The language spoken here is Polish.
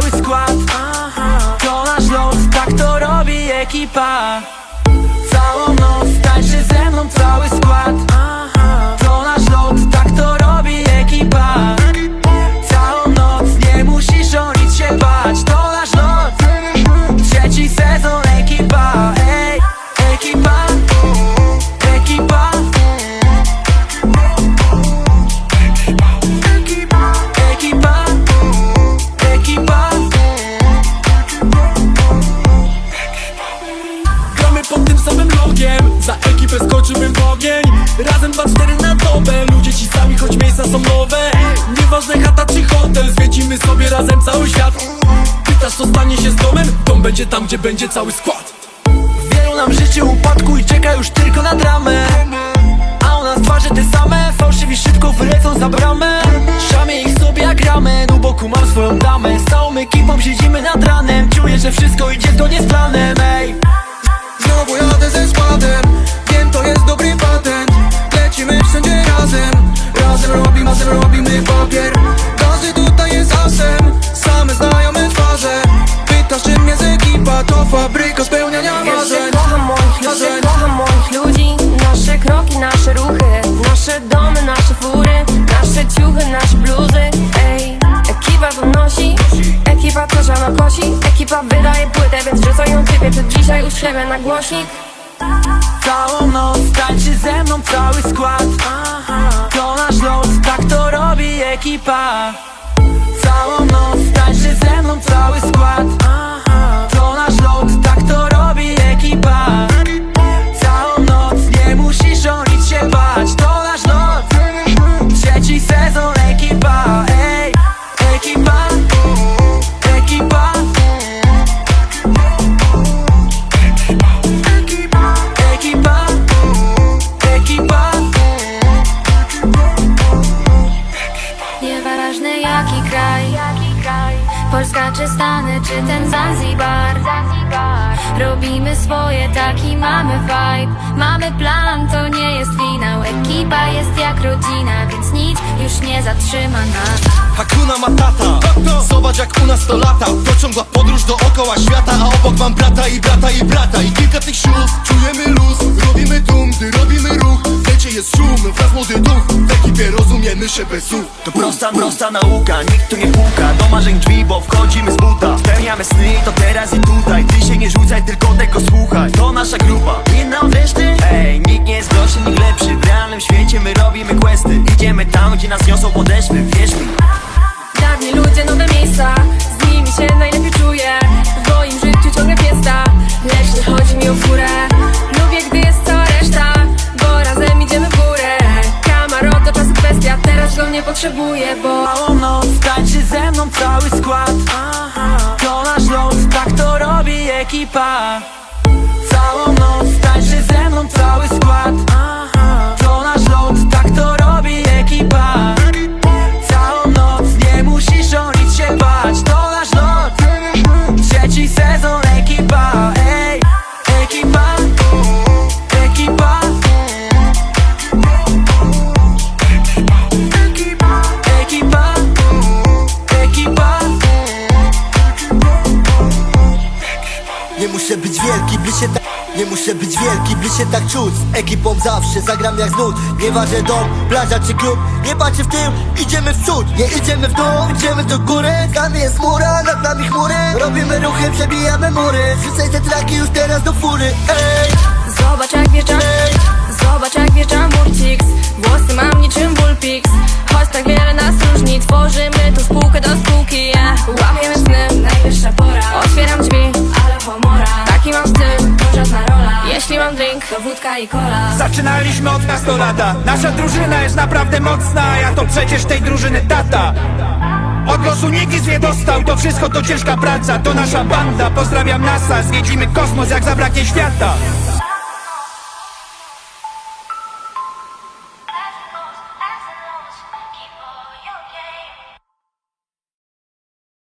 cały skład. To nasz los, tak to robi ekipa. Całą noc tańczy ze mną cały skład. Razem 2-4 na dobę. Ludzie ci sami, choć miejsca są nowe. Nieważne chata czy hotel Zwiedzimy sobie razem cały świat. Pytasz co stanie się z domem? Dom będzie tam, gdzie będzie cały skład. Wielu nam życie upadku i czeka już tylko na dramę. A u nas twarze te same Fałszywi szybko wylecą za bramę. Szamie ich sobie jak ramę U boku mam swoją damę. Z całą ekipą siedzimy nad ranem. Czuję, że wszystko idzie zgodnie z planem Ej, Znowu jadę ze składem fabryka spełniania marzeń. kocham moich ludzi, kocham moich ludzi. Nasze kroki, nasze ruchy Nasze domy, nasze fury Nasze ciuchy, nasze bluzy. Ej, ekipa to nosi Ekipa to żona kosi. Ekipa wydaje płytę, więc wrzucą ją ciebie To dzisiaj uszczebę na głośnik. Całą noc tańczy ze mną cały skład. To nasz lot, tak to robi ekipa Polska czy Stany, czy ten Zanzibar? Robimy swoje, taki mamy vibe. Mamy plan, to nie jest finał Ekipa jest jak rodzina, więc nic już nie zatrzyma nas. Hakuna Matata. Zobacz jak u nas to lata. To ciągła podróż dookoła świata A obok mam brata i brata i brata. I kilka tych sióstr Czujemy luz, robimy dum, gdy robimy ruch. W lecie jest szum, wraz młody duch Ekipie rozumiemy się bez słów. To prosta, prosta nauka, nikt tu nie puka. Do marzeń drzwi, bo wchodzimy z buta. Spełniamy sny, to teraz i tutaj. Ty się nie rzucaj, tylko tego słuchaj. To nasza grupa, inna od reszty Ej, nikt nie nie potrzebuję, bo Całą noc tańczy ze mną cały skład. To nasz lot, tak to robi ekipa. Całą noc muszę być wielki, by się tak Nie muszę być wielki, by się tak czuć. Z ekipą zawsze zagram jak znud Nieważne dom, plaża czy klub. Nie patrzę w tył, idziemy w przód. Nie idziemy w dół, idziemy do góry. Tam jest mura, nad nami chmury. Robimy ruchy, przebijamy mury. Wrzucaj te traki już teraz do fury. Ej, Zobacz jak wjeżdżam drink, to wódka i cola Zaczynaliśmy od nastolata. Nasza drużyna jest naprawdę mocna a Ja to przecież tej drużyny tata. Od losu nikt nic nie dostał To wszystko to ciężka praca. To nasza banda, pozdrawiam NASA. Zwiedzimy kosmos jak zabraknie świata